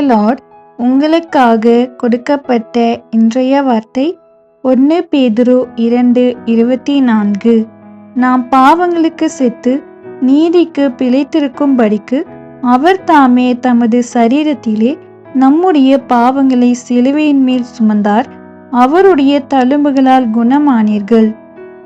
Lord உங்களுக்காக கொடுக்கப்பட்ட இன்றைய வார்த்தை ஒன்று பேதுரு இரண்டு இருபத்தி நான்கு. நாம் பாவங்களுக்கு செத்து நீதிக்கு பிழைத்திருக்கும்படிக்கு அவர் தாமே தமது சரீரத்திலே நம்முடைய பாவங்களை சிலுவையின் மேல் சுமந்தார். அவருடைய தழும்புகளால் குணமானீர்கள்.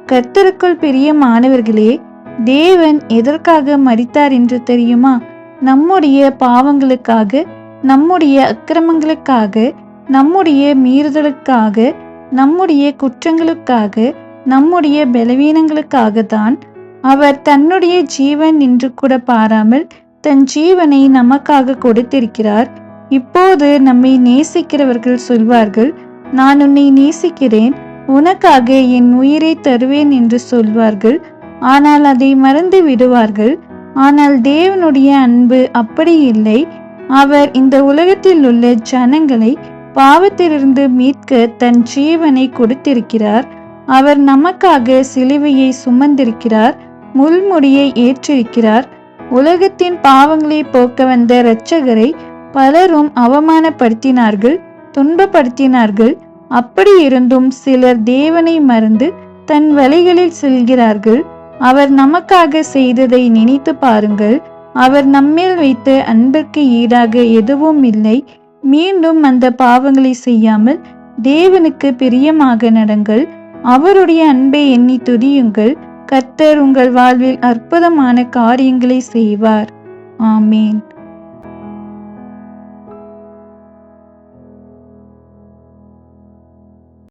கர்த்தருக்குள் பிரியமானவர்களே தேவன் எதற்காக மறித்தார் என்று தெரியுமா? நம்முடைய பாவங்களுக்காக நம்முடைய அக்கிரமங்களுக்காக நம்முடைய மீறுதலுக்காக நம்முடைய குற்றங்களுக்காக நம்முடைய பலவீனங்களுக்காக தான் அவர் தன்னுடைய ஜீவன் என்று கூட பாராமல் தன் ஜீவனை நமக்காக கொடுத்திருக்கிறார். இப்போது நம்மை நேசிக்கிறவர்கள் சொல்வார்கள் நான் உன்னை நேசிக்கிறேன் உனக்காக என் உயிரை தருவேன் என்று சொல்வார்கள். ஆனால் அதை மறந்து விடுவார்கள். ஆனால் தேவனுடைய அன்பு அப்படி இல்லை. அவர் இந்த உலகத்தில் உள்ள ஜனங்களை பாவத்திலிருந்து மீட்க தன் ஜீவனை கொடுத்திருக்கிறார். அவர் நமக்காக சிலுவையை சுமந்திருக்கிறார் முள்முடியை ஏற்றிருக்கிறார். உலகத்தின் பாவங்களை போக்க வந்த இரட்சகரை பலரும் அவமானப்படுத்தினார்கள் துன்பப்படுத்தினார்கள். அப்படி இருந்தும் சிலர் தேவனை மறந்து தன் வழிகளில் செல்கிறார்கள். அவர் நமக்காக செய்ததை நினைத்து பாருங்கள். அவர் நம்மேல் வைத்த அன்பிற்கு ஈடாக எதுவும் இல்லை. மீண்டும் அந்த பாவங்களை செய்யாமல் தேவனுக்கு பிரியமாக நடங்கள். அவருடைய அன்பை எண்ணி துதியுங்கள். கர்த்தர் உங்கள் வாழ்வில் அற்புதமான காரியங்களை செய்வார். ஆமேன்.